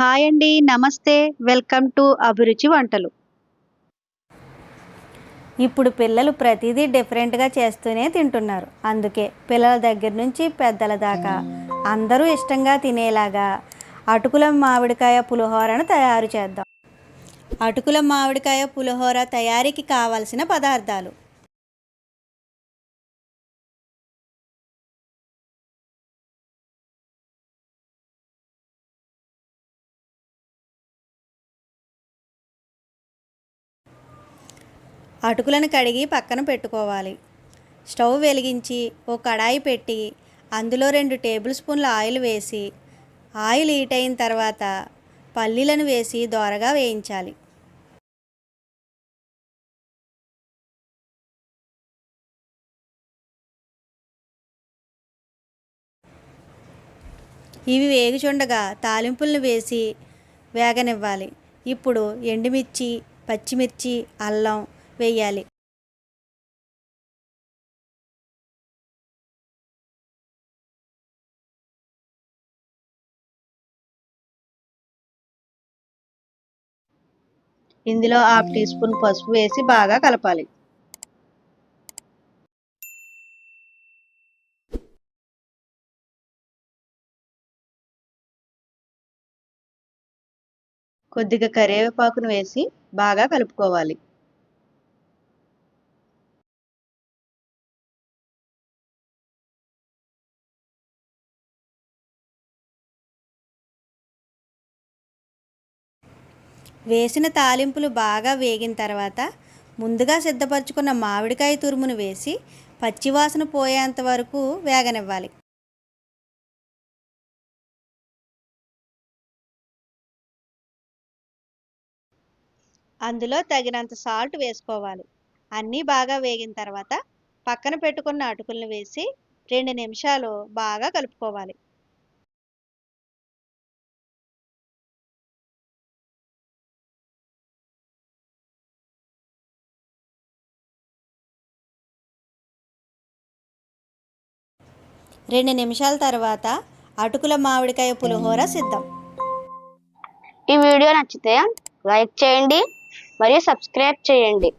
Hi అండి నమస్తే. Welcome to అభిరుచి వంటలు. ఇప్పుడు పిల్లలు ప్రతిదీ డిఫరెంట్గా చేస్తూనే తింటున్నారు. అందుకే పిల్లల దగ్గర నుంచి పెద్దల దాకా అందరూ ఇష్టంగా తినేలాగా అటుకుల మామిడికాయ పులిహోరను తయారు చేద్దాం. అటుకుల మామిడికాయ పులిహోర తయారీకి కావాల్సిన పదార్థాలు. అటుకులను కడిగి పక్కన పెట్టుకోవాలి. స్టవ్ వెలిగించి ఓ కడాయి పెట్టి అందులో రెండు టేబుల్ స్పూన్ల ఆయిల్ వేసి ఆయిల్ హీట్ అయిన తర్వాత పల్లీలను వేసి దోరగా వేయించాలి. ఇవి వేగుచుండగా తాలింపులను వేసి వేగనివ్వాలి. ఇప్పుడు ఎండుమిర్చి పచ్చిమిర్చి అల్లం వేయాలి. ఇందులో హాఫ్ టీ స్పూన్ పసుపు వేసి బాగా కలపాలి. కొద్దిగా కరివేపాకును వేసి బాగా కలుపుకోవాలి. వేసిన తాలింపులు బాగా వేగిన తర్వాత ముందుగా సిద్ధపరచుకున్న మామిడికాయ తురుమును వేసి పచ్చివాసన పోయేంత వరకు వేగనివ్వాలి. అందులో తగినంత సాల్ట్ వేసుకోవాలి. అన్నీ బాగా వేగిన తర్వాత పక్కన పెట్టుకున్న అటుకులను వేసి రెండు నిమిషాలు బాగా కలుపుకోవాలి. రెండు నిమిషాల తర్వాత అటుకుల మామిడికాయ పులిహోర సిద్ధం. ఈ వీడియో నచ్చితే లైక్ చేయండి మరియు సబ్స్క్రైబ్ చేయండి.